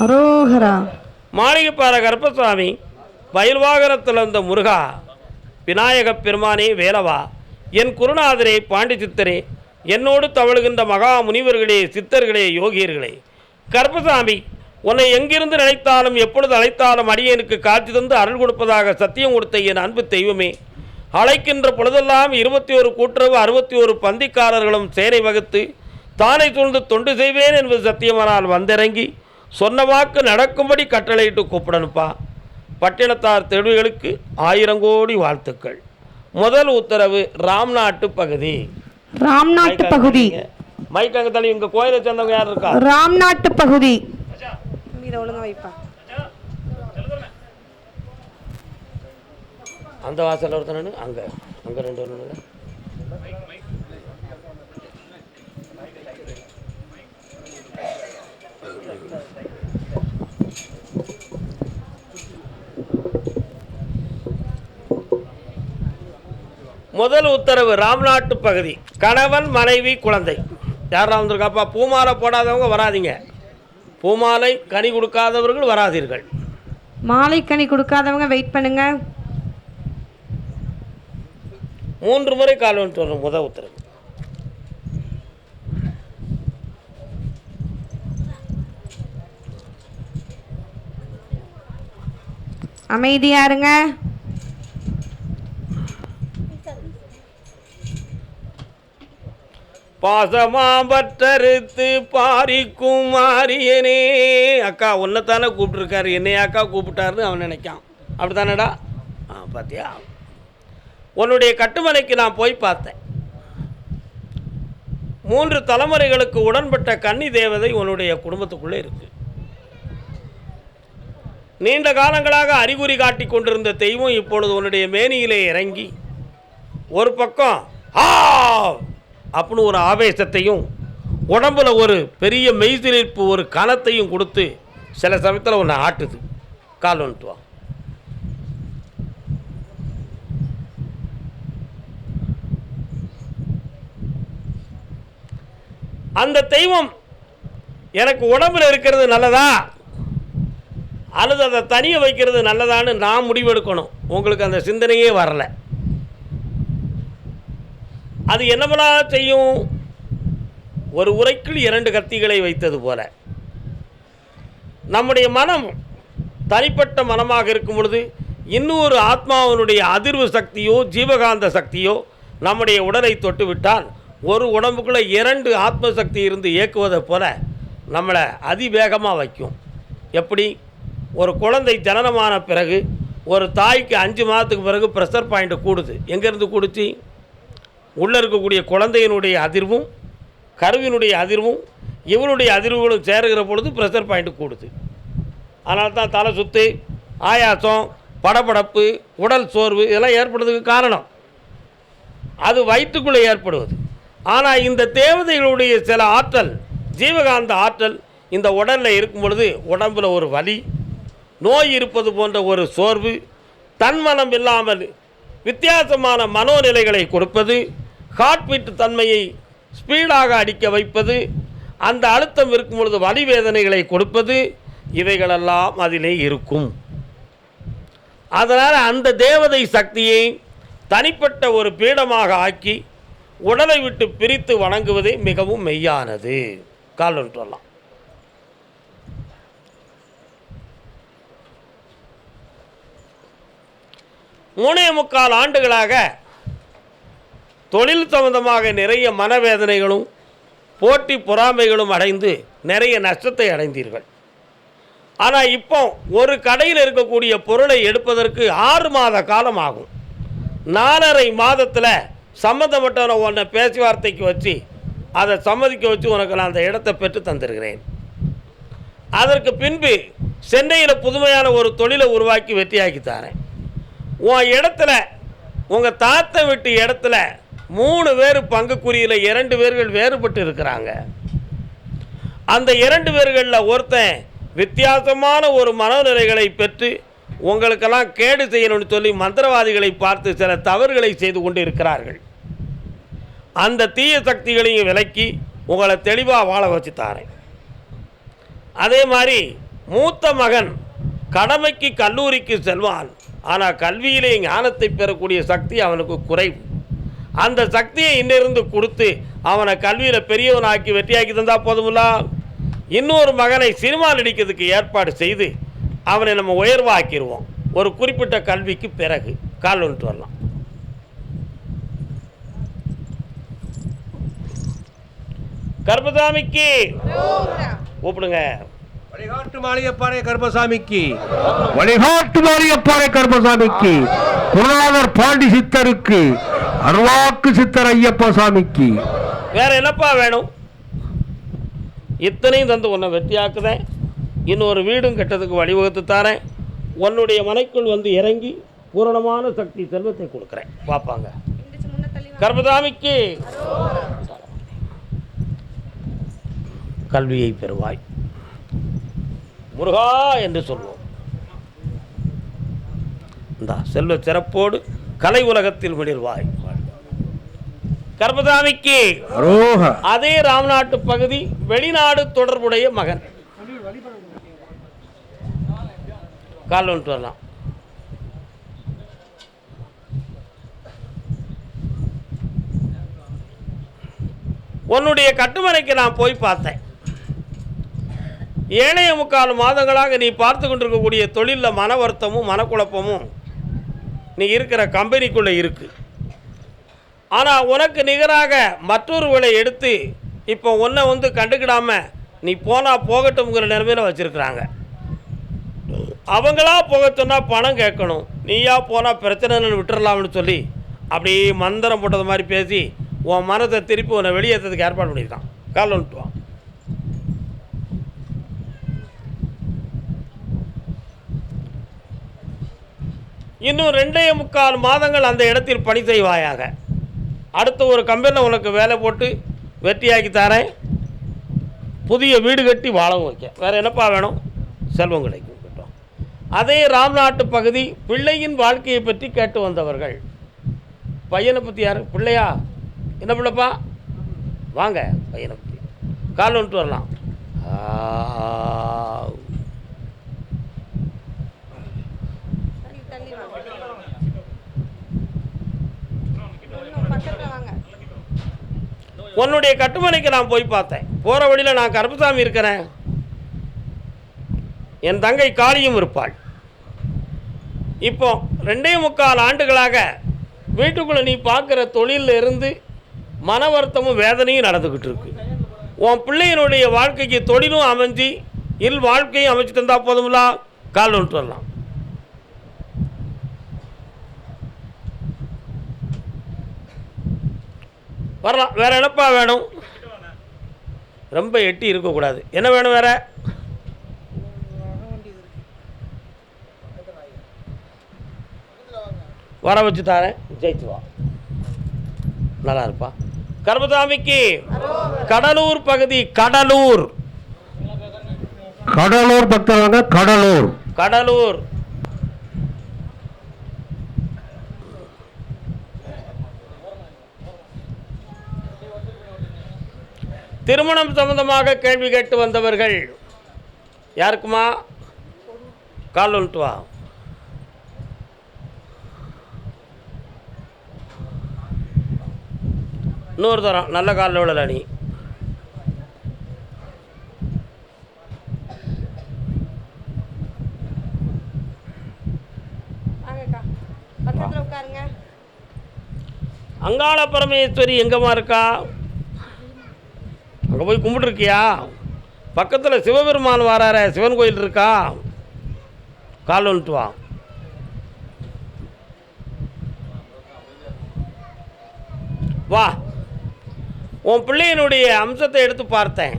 அரோகரா. மாளிகைப்பாறை கருப்பசாமி வயல்வாகரத்தில் வந்த முருகா விநாயகப் பெருமானே வேலவா என் குருநாதரே பாண்டி சித்தரே என்னோடு தவழுகின்ற மகா முனிவர்களே சித்தர்களே யோகியர்களே. கருப்பசாமி உன்னை எங்கிருந்து நினைத்தாலும் எப்பொழுது அழைத்தாலும் அடியனுக்கு காட்சி தந்து அருள் கொடுப்பதாக சத்தியம் கொடுத்த என் அன்பு தெய்வமே. அழைக்கின்ற பொழுதெல்லாம் இருபத்தி ஒரு கூட்டுறவு அறுபத்தி ஒரு பந்திக்காரர்களும் சேனை வகுத்து தானை சூழ்ந்து தொண்டு செய்வேன் என்பது சத்தியமானால் வந்திறங்கி சொன்ன வாக்கு நடக்கும்படி கட்டளையிட்டு கூப்பிடணுப்பா பட்டினத்தார் தெருவுகளுக்கு ஆயிரம் கோடி வாழ்த்துக்கள். முதல் உத்தரவு ராம்நாட்டு பகுதி. ராம்நாட்டு பகுதி. மைக் அங்கே தள்ளி உங்கள் கோயிலை சேர்ந்தவங்க யார் இருக்கா? ராம்நாட்டு பகுதி. அந்த வாசலில் ஒருத்தனு அங்கே அங்கே ரெண்டு ஒன்று முதல் உத்தரவு ராம்நாட்டு பகுதி. கணவன் மனைவி குழந்தை. யாரா வந்திருக்காப்பா பூமாலை போடாதவங்க வராதீங்க. பூமாலை கனி கொடுக்காதவர்கள் வராதீர்கள். மாலை கனி கொடுக்காதவங்க வெயிட் பண்ணுங்க. மூன்று முறை கால் வந்துட்டு வரும் முதல் உத்தரவு. அமைதியா இருங்க. பாசமாபற்றறுத்து பாரிக்கும் மாரியனே. அக்கா உன்னைத்தானே கூப்பிட்ருக்காரு என்னைய அக்கா கூப்பிட்டாருன்னு அவன் நினைக்கான். அப்படி தானடா ஆ பார்த்தியா உன்னுடைய கட்டுமலைக்கு நான் போய் பார்த்தேன். மூன்று தலைமுறைகளுக்கு உடன்பட்ட கன்னி தேவதை உன்னுடைய குடும்பத்துக்குள்ளே இருக்கு. நீண்ட காலங்களாக அறிகுறி காட்டி கொண்டிருந்த தெய்வம் இப்பொழுது உன்னுடைய மேனியிலே இறங்கி ஒரு பக்கம் ஆ அப்படின்னு ஒரு ஆவேசத்தையும் உடம்புல ஒரு பெரிய மெய்சிலிர்ப்பு ஒரு கனத்தையும் கொடுத்து சில சமயத்தில் ஒன்று ஆட்டுது. கால் வந்துட்டு வா அந்த தெய்வம் எனக்கு உடம்புல இருக்கிறது நல்லதா? அல்லது அதை தனியாக வைக்கிறது நல்லதான்னு நான் முடிவெடுக்கணும். உங்களுக்கு அந்த சிந்தனையே வரலை. அது என்னவெல்லாம் செய்யும்? ஒரு உரைக்குள் இரண்டு கத்திகளை வைத்தது போல. நம்முடைய மனம் தனிப்பட்ட மனமாக இருக்கும் பொழுது இன்னொரு ஆத்மாவினுடைய அதிர்வு சக்தியோ ஜீவகாந்த சக்தியோ நம்முடைய உடலை தொட்டுவிட்டால் ஒரு உடம்புக்குள்ளே இரண்டு ஆத்ம சக்தி இருந்து இயக்குவதை போல நம்மளை அதிவேகமாக வைக்கும். எப்படி? ஒரு குழந்தை ஜனனமான பிறகு ஒரு தாய்க்கு அஞ்சு மாதத்துக்கு பிறகு ப்ரெஷர் பாயிண்ட்டு கூடுது. எங்கேருந்து கூடுச்சு? உள்ளே இருக்கக்கூடிய குழந்தையினுடைய அதிர்வும் கருவினுடைய அதிர்வும் இவனுடைய அதிர்வுகளும் சேருகிற பொழுது ப்ரெஷர் பாயிண்ட் கூடுது. அதனால தான் தலை சுத்து ஆயாசம் படபடப்பு உடல் சோர்வு இதெல்லாம் ஏற்படுறதுக்கு காரணம். அது வயிற்றுக்குள்ளே ஏற்படுவது. ஆனால் இந்த தேவதைகளுடைய சில ஆற்றல் ஜீவகாந்த ஆற்றல் இந்த உடலில் இருக்கும் பொழுது உடம்புல ஒரு வலி நோய் இருப்பது போன்ற ஒரு சோர்வு தன்மனம் இல்லாமல் வித்தியாசமான மனோநிலைகளை கொடுப்பது ஹார்ட்பீட் தன்மையை ஸ்பீடாக அடிக்க வைப்பது அந்த அழுத்தம் இருக்கும் பொழுது வலி வேதனைகளை கொடுப்பது இவைகளெல்லாம் அதிலே இருக்கும். அதனால் அந்த தேவதை சக்தியை தனிப்பட்ட ஒரு பீடமாக ஆக்கி உடலை விட்டு பிரித்து வணங்குவதே மிகவும் மெய்யானது. கால் சொல்லலாம் மூணே முக்கால் ஆண்டுகளாக தொழில் சம்பந்தமாக நிறைய மனவேதனைகளும் போட்டி பொறாமைகளும் அடைந்து நிறைய நஷ்டத்தை அடைந்தீர்கள். ஆனால் இப்போ ஒரு கடையில் இருக்கக்கூடிய பொருளை எடுப்பதற்கு ஆறு மாத காலம் ஆகும். நாலரை மாதத்தில் சம்மந்தப்பட்டவனை உன்னை பேச்சுவார்த்தைக்கு வச்சு அதை சம்மதிக்க வச்சு உனக்கு நான் அந்த இடத்தை பெற்று தந்திருக்கிறேன். அதற்கு பின்பு சென்னையில் புதுமையான ஒரு தொழிலை உருவாக்கி வெற்றியாக்கி தரேன். உன் இடத்துல உங்கள் தாத்தை விட்டு இடத்துல மூணு பேர் பங்குக்குறியில் இரண்டு பேர்கள் வேறுபட்டு இருக்கிறாங்க. அந்த இரண்டு பேர்களில் ஒருத்தன் வித்தியாசமான ஒரு மனநிலைகளை பெற்று உங்களுக்கெல்லாம் கேடு செய்யணும்னு சொல்லி மந்திரவாதிகளை பார்த்து சில தவறுகளை செய்து கொண்டு இருக்கிறார்கள். அந்த தீய சக்திகளையும் விலக்கி உங்களை தெளிவாக வாழ வச்சு தாரேன். அதே மாதிரி மூத்த மகன் கடமைக்கு கல்லூரிக்கு செல்வான். ஆனால் கல்வியிலே ஞானத்தை பெறக்கூடிய சக்தி அவனுக்கு குறைவு. அந்த சக்தியை இன்னிருந்து கொடுத்து அவனை கல்வியில் பெரியவனாக்கி வெற்றியாக்கி தந்தா போதுமில்ல. இன்னொரு மகனை சினிமா நடிக்கிறதுக்கு ஏற்பாடு செய்து அவனை நம்ம உயர்வாக்கிடுவோம் ஒரு குறிப்பிட்ட கல்விக்கு பிறகு. கால் வந்துட்டு வரலாம். கர்மசாமிக்கு. கூப்பிடுங்க. வழிகாட்டு மாளிகைப்பாறை கருப்பசாமிக்கு வழிகாட்டு மாளிகைப்பாறை கருப்பசாமிக்கு குருநாதர் பாண்டி சித்தருக்கு. அருவாக்கு சித்தர் ஐயப்ப சாமிக்கு. வேற என்னப்பா வேணும்? இத்தனையும் தந்து உன்னை வெற்றியாக்குதேன் இன்னொரு வீடும் கெட்டதுக்கு வழிவகுத்து தாரேன். உன்னுடைய மனைக்குள் வந்து இறங்கி பூரணமான சக்தி செல்வத்தை கொடுக்குறேன். பார்ப்பாங்க கர்மதாமிக்கு. கல்வியை பெறுவாய். முருகா என்று சொல்வோம். இந்தா செல்வ சிறப்போடு கலை உலகத்தில் மிளிர்வாய் கர்மதாமிக்கு. அரோக அதே ராம்நாட்டு பகுதி வெளிநாடு தொடர்புடைய மகன். கால் வந்துட்டு வரலாம். உன்னுடைய கட்டுமனைக்கு நான் போய் பார்த்தேன். ஏனைய முக்கால் மாதங்களாக நீ பார்த்து கொண்டிருக்கக்கூடிய தொழிலில் மன வருத்தமும் மனக்குழப்பமும் நீ இருக்கிற கம்பெனிக்குள்ளே இருக்குது ஆனால் உனக்கு நிகராக மற்றொருவளை எடுத்து இப்போ உன்னை வந்து கண்டுக்கிடாம நீ போனால் போகட்டும்ங்கிற நிலைமையில் வச்சுருக்குறாங்க. அவங்களா போக சொன்னால் பணம் கேட்கணும். நீயா போனால் பிரச்சனைன்னு விட்டுறலாம்னு சொல்லி அப்படியே மந்திரம் போட்டது மாதிரி பேசி உன் மனதை திருப்பி உன்னை வெளியேற்றதுக்கு ஏற்பாடு பண்ணியிருக்கான். கால் விட்டுவான் வா. இன்னும் ரெண்டே முக்கால் மாதங்கள் அந்த இடத்தில் பணி செய்வாயாக. அடுத்த ஒரு கம்பெனியில் உனக்கு வேலை போட்டு வெற்றியாக்கி தரேன். புதிய வீடு கட்டி வாழவும் வைக்க வேறு என்னப்பா வேணும்? செல்வம் கிடைக்கும் கிட்டும். அதே ராம்நாட்டு பகுதி பிள்ளையின் வாழ்க்கையை பற்றி கேட்டு வந்தவர்கள். பையனை பற்றி யார்? பிள்ளையா? என்ன பிள்ளைப்பா? வாங்க பையனை பற்றி கால் வந்துட்டு வரலாம் ஆ. உன்னுடைய கட்டுமனைக்கு நான் போய் பார்த்தேன். போகிற வழியில் நான் கருப்பசாமி இருக்கிறேன். என் தங்கை காளியும் இருப்பாள். இப்போ ரெண்டே முக்கால் ஆண்டுகளாக வீட்டுக்குள்ளே நீ பார்க்குற தொழிலில் இருந்து மன வருத்தமும் வேதனையும் நடந்துக்கிட்டு இருக்கு. உன் பிள்ளையினுடைய வாழ்க்கைக்கு தொழிலும் அமைஞ்சு இல் வாழ்க்கையும் அமைச்சு இருந்தால் போதுங்களா கால் வந்துட்டு வரலாம். வரலாம். வேற என்னப்பா வேணும். ரொம்ப எட்டி இருக்கக்கூடாது என்ன வேணும் வேற? வர வச்சு தாரேன். ஜெயிச்சு வா. நல்லா இருப்பா. கர்மசாமிக்கு கடலூர் பகுதி கடலூர். கடலூர் பக்தவங்க கடலூர். கடலூர். திருமணம் சம்பந்தமாக கேள்வி கேட்டு வந்தவர்கள் யாருக்குமா? கால் வந்துட்டு வா. இன்னொரு தரம் நல்ல காலில் விழல நீ. அங்காள பரமேஸ்வரி எங்கம்மா இருக்கா? அங்கே போய் கும்பிட்ருக்கியா பக்கத்தில் சிவபெருமான் வராரு சிவன் கோயில் இருக்கா? கால் வந்துட்டு வா. வா. உன் பிள்ளையினுடைய அம்சத்தை எடுத்து பார்த்தேன்.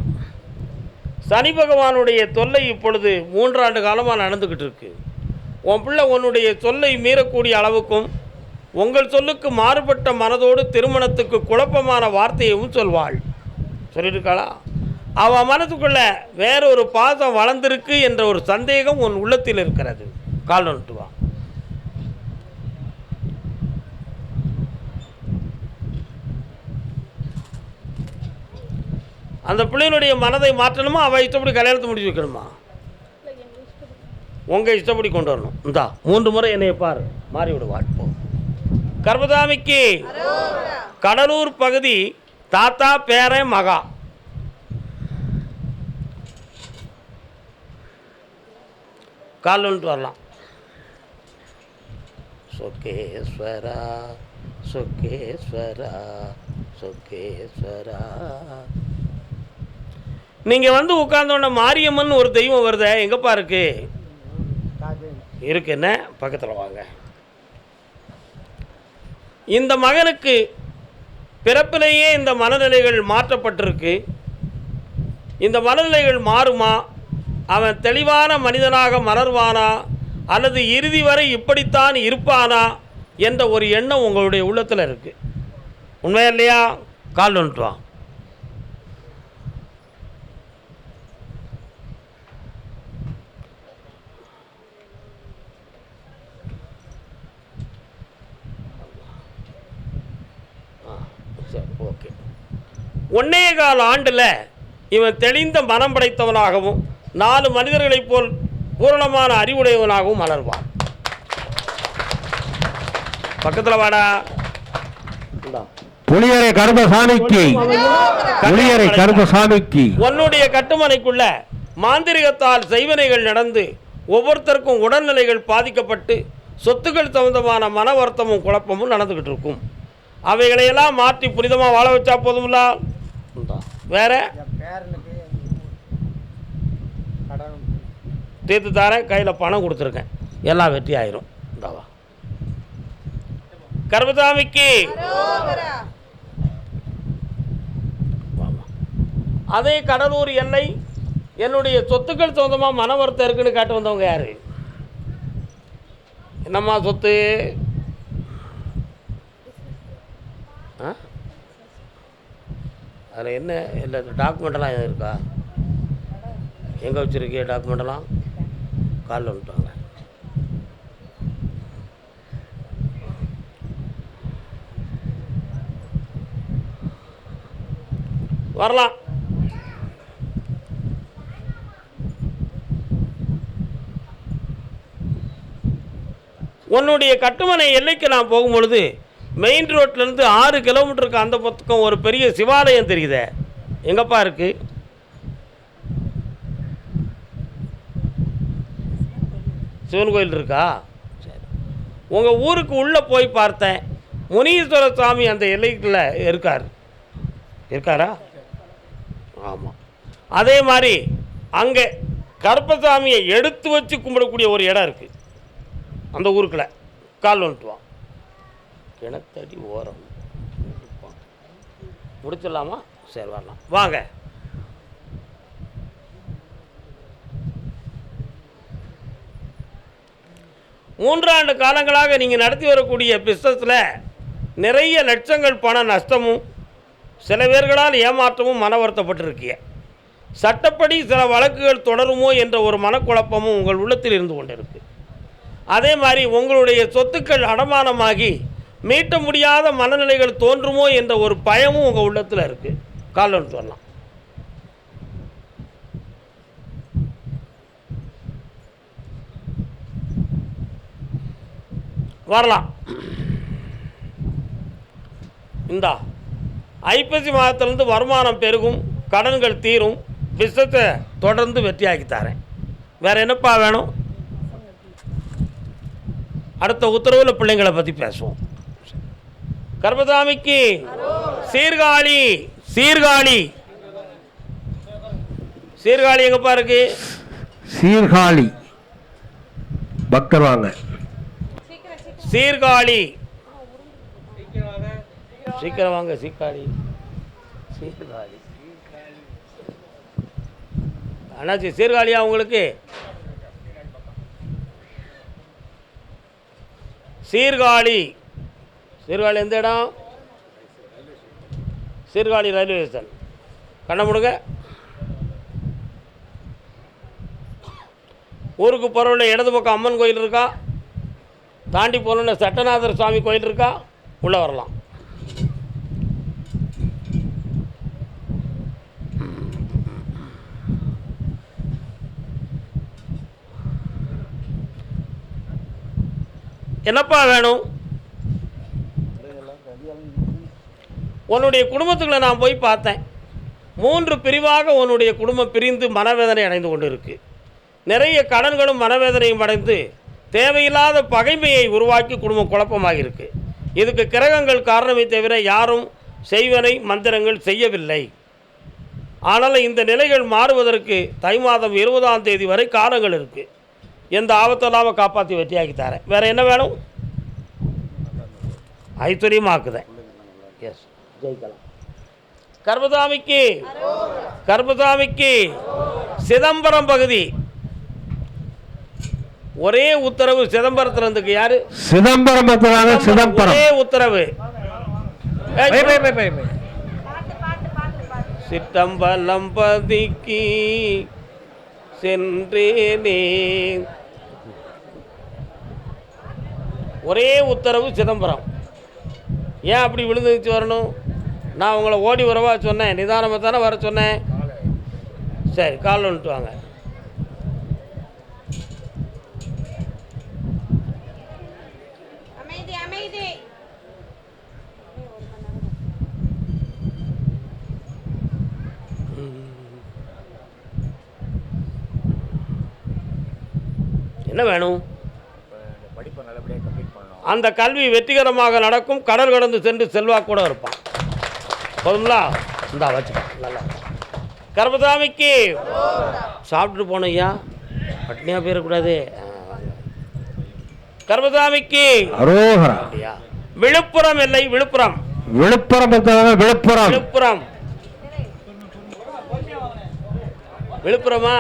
சனி பகவானுடைய தொல்லை இப்பொழுது மூன்றாண்டு காலமாக நடந்துக்கிட்டு இருக்கு. உன் பிள்ளை உன்னுடைய சொல்லை மீறக்கூடிய அளவுக்கும் உங்கள் சொல்லுக்கு மாறுபட்ட மனதோடு திருமணத்துக்கு குழப்பமான வார்த்தையவும் சொல்வாள். சொல்லியிருக்காளா? அவன் மனதுக்குள்ள வேறொரு பாசம் வளர்ந்திருக்கு என்ற ஒரு சந்தேகம் உன் உள்ளத்தில் இருக்கிறது. கால் வந்துட்டு வா. அந்த பிள்ளையினுடைய மனதை மாற்றணுமா? அவள் இஷ்டப்படி கல்யாணத்தை முடிச்சு வைக்கணுமா? உங்கள் இஷ்டப்படி கொண்டு வரணும். இந்தா மூன்று முறை என்னைய பாரு. மாறி விடுவாள் போ கர்மதாமிக்கு கடலூர் பகுதி தாத்தா பேரன் மகா. கால் வரலாம். சொக்கேஸ்வரா சொக்கேஸ்வரா சொக்கேஸ்வரா. நீங்கள் வந்து உட்காந்தோன்ன மாரியம்மன் ஒரு தெய்வம் வருதே எங்கப்பா இருக்கு? இருக்குன்னு பக்கத்தில் வாங்க. இந்த மகனுக்கு பிறப்பிலேயே இந்த மனநிலைகள் மாற்றப்பட்டிருக்கு. இந்த மனநிலைகள் மாறுமா? அவன் தெளிவான மனிதனாக மலர்வானா? அல்லது இறுதி வரை இப்படித்தான் இருப்பானா? என்ற ஒரு எண்ணம் உங்களுடைய உள்ளத்தில் இருக்குது உண்மையா இல்லையா? கால் வந்துட்டு வா ஆ, சரி ஓகே ஒன்னே கால ஆண்டில் இவன் தெளிந்த மனம் படைத்தவனாகவும் நாலு மனிதர்களைப் போல் பூரணமான அறிவுடையவனாகவும் மலர்வான். பக்கத்தில் வாடா. புளியரை கருப்பசாமிக்கு புளியரை கருப்பசாமிக்கு உன்னுடைய கட்டுமனைக்குள்ள மாந்திரிகத்தால் செய்வனைகள் நடந்து ஒவ்வொருத்தருக்கும் உடல்நிலைகள் பாதிக்கப்பட்டு சொத்துக்கள் சம்பந்தமான மன வருத்தமும் குழப்பமும் நடந்துக்கிட்டு இருக்கும் அவைகளையெல்லாம் மாற்றி புனிதமாக வாழ வச்சா போதும்ல இந்தா. வேற? தீர்த்து தாரேன் கையில் பணம் கொடுத்துருக்கேன். எல்லாம் வெற்றி ஆயிரும். இந்தாவா கர்மசாமிக்கு. அதே கடலூர் எல்லை என்னுடைய சொத்துக்கள் சொந்தமாக மன வருத்தம் இருக்குன்னு காட்டு வந்தவங்க யாரு? என்னம்மா சொத்து ஆ அதில் என்ன இல்லை டாக்குமெண்ட்டெல்லாம் எதுவும் இருக்கா? எங்கே வச்சுருக்கே டாக்குமெண்ட்டெல்லாம்? காலில் வந்துட்டாங்க. வரலாம். உன்னுடைய கட்டுமனை எல்லைக்கு நான் போகும்பொழுது மெயின் ரோட்லேருந்து ஆறு கிலோமீட்டருக்கு அந்த பக்கம் ஒரு பெரிய சிவாலயம் தெரியுதே? எங்கப்பா இருக்கு? சிவன் கோயில் இருக்கா? சரி. உங்கள் ஊருக்கு உள்ளே போய் பார்த்தேன். முனீஸ்வர சுவாமி அந்த எல்லைக்குள்ள இருக்கார். இருக்காரா? ஆமாம் அதே மாதிரி அங்கே கருப்பசாமியை எடுத்து வச்சு கும்பிடக்கூடிய ஒரு இடம் இருக்குது அந்த ஊருக்குள்ள. கால் வந்துட்டுவான் கிணத்தடி ஓரம். முடிச்சிடலாமா? சரி வரலாம். வாங்க. மூன்றாண்டு காலங்களாக நீங்கள் நடத்தி வரக்கூடிய பிஸ்னஸில் நிறைய லட்சங்கள் பண நஷ்டமும் சில பேர்களால் ஏமாற்றமும் மன வருத்தப்பட்டிருக்கிய சட்டப்படி சில வழக்குகள் தொடருமோ என்ற ஒரு மனக்குழப்பமும் உங்கள் உள்ளத்தில் இருந்து கொண்டிருக்கு. அதே மாதிரி உங்களுடைய சொத்துக்கள் அடமானமாகி மீட்ட முடியாத மனநிலைகள் தோன்றுமோ என்ற ஒரு பயமும் உங்கள் உள்ளத்தில் இருக்குது காலன்னு சொல்லலாம் வரலாம். இந்தா ஐப்பசி மாதத்துலேருந்து வருமானம் பெருகும் கடன்கள் தீரும் விஷத்தை தொடர்ந்து வெற்றியாக்கி தரேன். வேறு என்னப்பா வேணும்? அடுத்த உத்தரவில் பிள்ளைங்களை பற்றி பேசுவோம். கர்மசாமிக்கு சீர்காழி சீர்காழி. சீர்காழி எங்கப்பா இருக்கு? சீர்காழி. பக்தர் வாங்க. சீர்காழி. சீக்கிரம் வாங்க சீர்காழி. சீர்காழி. அண்ணாச்சி சீர்காழியா உங்களுக்கு? சீர்காழி. சீர்காழி எந்த இடம்? Sirkazhi railway station. கண்ண முடுங்க. ஊருக்கு போகிறவள்ள இடது பக்கம் அம்மன் கோயில் இருக்கா? தாண்டி போனோன்னு சட்டநாதர் சுவாமி கோயில் இருக்கா? உள்ளே வரலாம். என்னப்பா வேணும்? உன்னுடைய குடும்பத்துக்குள்ள நான் போய் பார்த்தேன். மூன்று பிரிவாக உன்னுடைய குடும்பம் பிரிந்து மனவேதனை அடைந்து கொண்டு இருக்கு நிறைய கடன்களும் மனவேதனையும் அடைந்து தேவையில்லாத பகைமையை உருவாக்கி குடும்பம் குழப்பமாக இருக்கு இதுக்கு கிரகங்கள் காரணமே தவிர யாரும் செய்வனை மந்திரங்கள் செய்யவில்லை. ஆனால் இந்த நிலைகள் மாறுவதற்கு தை மாதம் இருபதாம் தேதி வரை காலங்கள் இருக்குது எந்த ஆபத்தும் இல்லாமல் காப்பாற்றி வெற்றியாக்கி தரேன். வேறு என்ன வேணும்? ஐத்துரியமாக்குதேன் எஸ் ஜெயிக்கலாம். கர்மசாமிக்கு கர்மசாமிக்கு சிதம்பரம் பகுதி. ஒரே உத்தரவு சிதம்பரத்தில் இருந்துக்கு யாரு? சிதம்பரம் சிதம்பரம் ஒரே உத்தரவு. சிற்றம்பலம் பதிக்கு சென்றேனே. ஒரே உத்தரவு சிதம்பரம். ஏன் அப்படி விழுந்துச்சு வரணும்? நான் உங்களை ஓடி வரவா சொன்னேன் நிதானமாக தானே வர சொன்னேன். சரி கால் வந்துட்டு வாங்க. அமைதி அமைதி. என்ன வேணும்? அந்த கல்வி வெற்றிகரமாக நடக்கும் கடல் கடந்து சென்று செல்வாக்கூட இருப்பான். போதுங்களா இந்தா வச்சுக்கோ நல்லா. கர்மசாமிக்கு. சாப்பிட்டுட்டு போனோம் ஐயா. பட்னியாக போயிடக்கூடாது அரோகரா. ஐயா விழுப்புரம் இல்லை விழுப்புரம். விழுப்புரம் விழுப்புரம். விழுப்புரம். விழுப்புரமா?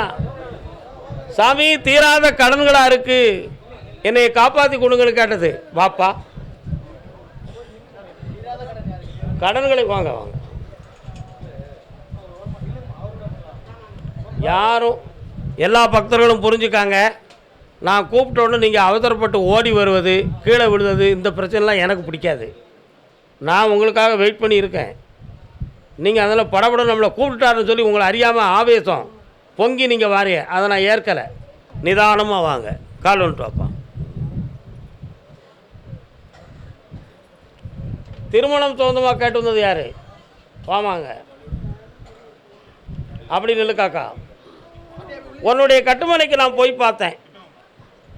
சாமி தீராத கடன்களா இருக்கு. என்னை காப்பாத்தி கொடுங்கன்னு கேட்டது. வாப்பா. கடன்களை வாங்க வாங்க. யாரும் எல்லா பக்தர்களும் புரிஞ்சுக்காங்க. நான் கூப்பிட்டோன்னு நீங்கள் அவசரப்பட்டு ஓடி வருவது கீழே விழுவது இந்த பிரச்சனைலாம் எனக்கு பிடிக்காது. நான் உங்களுக்காக வெயிட் பண்ணியிருக்கேன் நீங்கள் அதில் படபடம் நம்மளை கூப்பிட்டாருன்னு சொல்லி உங்களை அறியாமல் ஆவேசம். பொங்கி நீங்கள் வாரிய அதை நான் ஏற்கலை. நிதானமாக வாங்க. கால் வந்துட்டு வாப்பா. திருமணம் சொந்தமாக கேட்டு வந்தது யார்? வாமாங்க. அப்படி நில்லு உன்னுடைய கட்டுமனைக்கு நான் போய் பார்த்தேன்.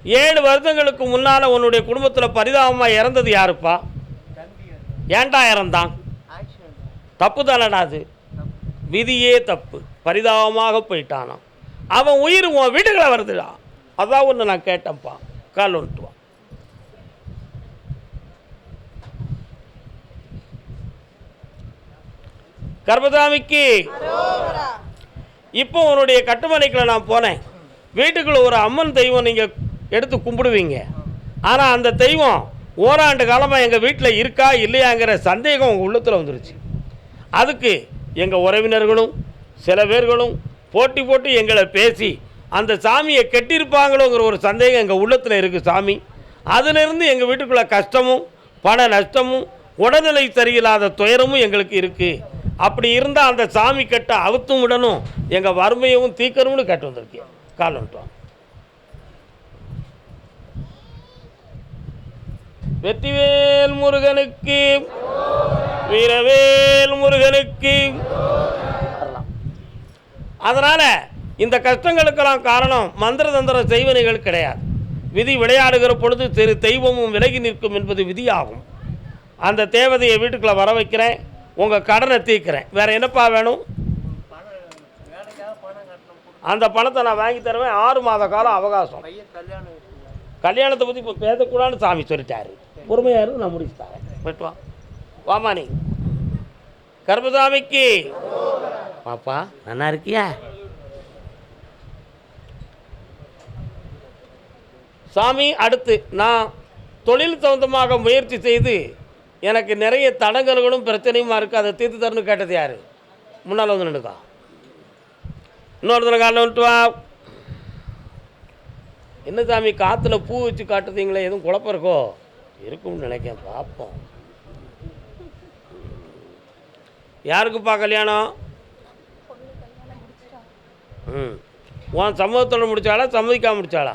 ஏழு வருடங்களுக்கு முன்னால் உன்னுடைய குடும்பத்தில் பரிதாபமாக இறந்தது யாருப்பா? ஏன்டா இறந்தான்? தப்பு தானடா அது? விதியே தப்பு. பரிதாபமாக போயிட்டானான் அவன் உயிர் உன் வீட்டுக்குள்ள வருதுடா. அதான் ஒன்று நான் கேட்டேன்ப்பா. கால் வந்துட்டு கர்பதாமிக்கு இப்போ உன்னுடைய கட்டுமனைக்குள்ள நான் போனேன். வீட்டுக்குள்ள ஒரு அம்மன் தெய்வம் நீங்கள் எடுத்து கும்பிடுவீங்க. ஆனால் அந்த தெய்வம் ஓராண்டு காலமாக எங்கள் வீட்டில் இருக்கா இல்லையாங்கிற சந்தேகம் உங்கள் உள்ளத்தில் வந்துருச்சு. அதுக்கு எங்கள் உறவினர்களும் சில பேர்களும் போட்டி போட்டு எங்களை பேசி அந்த சாமியை கெட்டியிருப்பாங்களோங்கிற ஒரு சந்தேகம் எங்கள் உள்ளத்தில் இருக்குது சாமி. அதிலிருந்து எங்கள் வீட்டுக்குள்ளே கஷ்டமும் பண நஷ்டமும் உடல்நிலை சரியில்லாத துயரமும் எங்களுக்கு இருக்குது அப்படி இருந்தால் அந்த சாமி கட்ட அவுத்தும் விடணும். எங்கள் வறுமையவும் தீக்கணும்னு கேட்டு வந்திருக்கேன். கால் வந்துட்டோம். வெற்றிவேல் முருகனுக்கு வீரவேல் முருகனுக்கு. வரலாம். இந்த கஷ்டங்களுக்கெல்லாம் காரணம் மந்திர தந்திர செய்வனைகள் கிடையாது. விதி விளையாடுகிற பொழுது தெரு தெய்வமும் விலகி நிற்கும் என்பது விதியாகும். அந்த தேவதையை வீட்டுக்குள்ளே வர வைக்கிறேன். உங்கள் கடனை தீர்க்கிறேன். வேற என்னப்பா வேணும்? அந்த பணத்தை நான் வாங்கி தருவேன். ஆறு மாத காலம் அவகாசம். கல்யாணத்தை பற்றி இப்போ பேசக்கூடாதுன்னு சாமி சொல்லிட்டாரு. பொறுமையாக இருந்து நான் முடிச்சு தரேன். போயிட்டு வா. வாமா நீ. கர்மசாமிக்கு பாப்பா நல்லா இருக்கியா? சாமி அடுத்து நான் தொழில் சம்பந்தமாக முயற்சி செய்து எனக்கு நிறைய தடங்கல்களும் பிரச்சனையுமா இருக்குது அதை தீர்த்து தரணும்னு கேட்டது யார்? முன்னால் வந்து நின்றுக்கா இன்னொருத்தனை காலில் வந்துட்டு வா. என்ன சாமி காற்றுல பூ வச்சு காட்டுறீங்களே எதுவும் குழப்பம் இருக்கோ? இருக்கும்னு நினைக்கிறேன் பார்ப்போம் யாருக்குப்பா கல்யாணம்? ம். உன் சம்மதத்தோட முடித்தாளா சம்மதிக்காமல் முடித்தாளா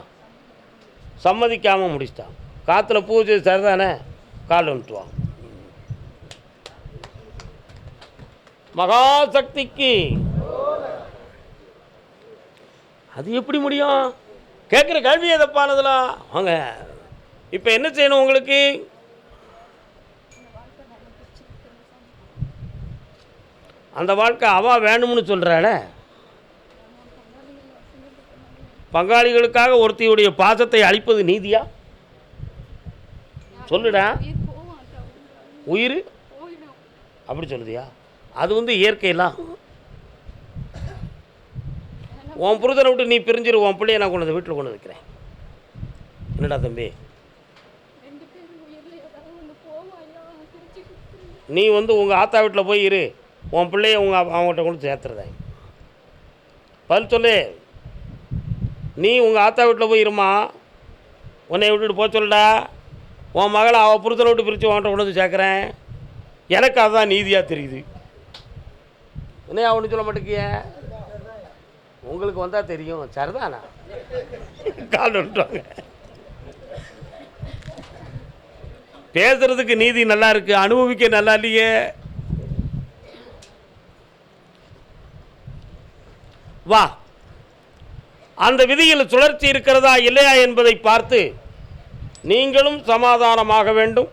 சம்மதிக்காமல் முடிச்சிட்டான் காற்றுல பூ வச்சது சரிதானே? கால் வந்துட்டு வா மகாசக்திக்கு. அது எப்படி முடியும்? கேட்குற கேள்வி எதப்பானதுலாம் வாங்க. இப்போ என்ன செய்யணும் உங்களுக்கு? அந்த வாழ்க்கை அவா வேணும்னு சொல்கிறாள பங்காளிகளுக்காக ஒருத்தியுடைய பாசத்தை அழிப்பது நீதியா? சொல்லுடா. உயிர் அப்படி சொல்லுதியா? அது வந்து இயற்கையெல்லாம் உன் புருஷனை விட்டு நீ பிரிஞ்சிரு உன் பிள்ளைய நான் கொண்டு வந்து வீட்டில் கொண்டு வைக்கிறேன். என்னடா தம்பி? நீ வந்து உங்கள் ஆத்தா வீட்டில் போய் இரு. உன் பிள்ளைய உங்கள் அவங்ககிட்ட கொண்டு சேர்த்துறதேன் பதில் சொல்லு. நீ உங்கள் ஆத்தா வீட்டில் போய் இருமா. உன்னை விட்டுட்டு போக சொல்லுடா. உன் மகளை அவள் புருஷனை விட்டு பிரித்து உன்கிட்ட கொண்டு வந்து சேர்க்குறேன். எனக்கு அதுதான் நீதியாக தெரியுது. என்ன ஒன்றும் சொல்ல மாட்டேங்கிய? உங்களுக்கு வந்தால் தெரியும். சரிதானா? கால் விட்டுவாங்க பேசுறதுக்கு நீதி நல்லா இருக்கு. அனுபவிக்க நல்லா இல்லையே. வா. அந்த விதியில் சுழற்சி இருக்கிறதா இல்லையா என்பதை பார்த்து நீங்களும் சமாதானமாக வேண்டும்.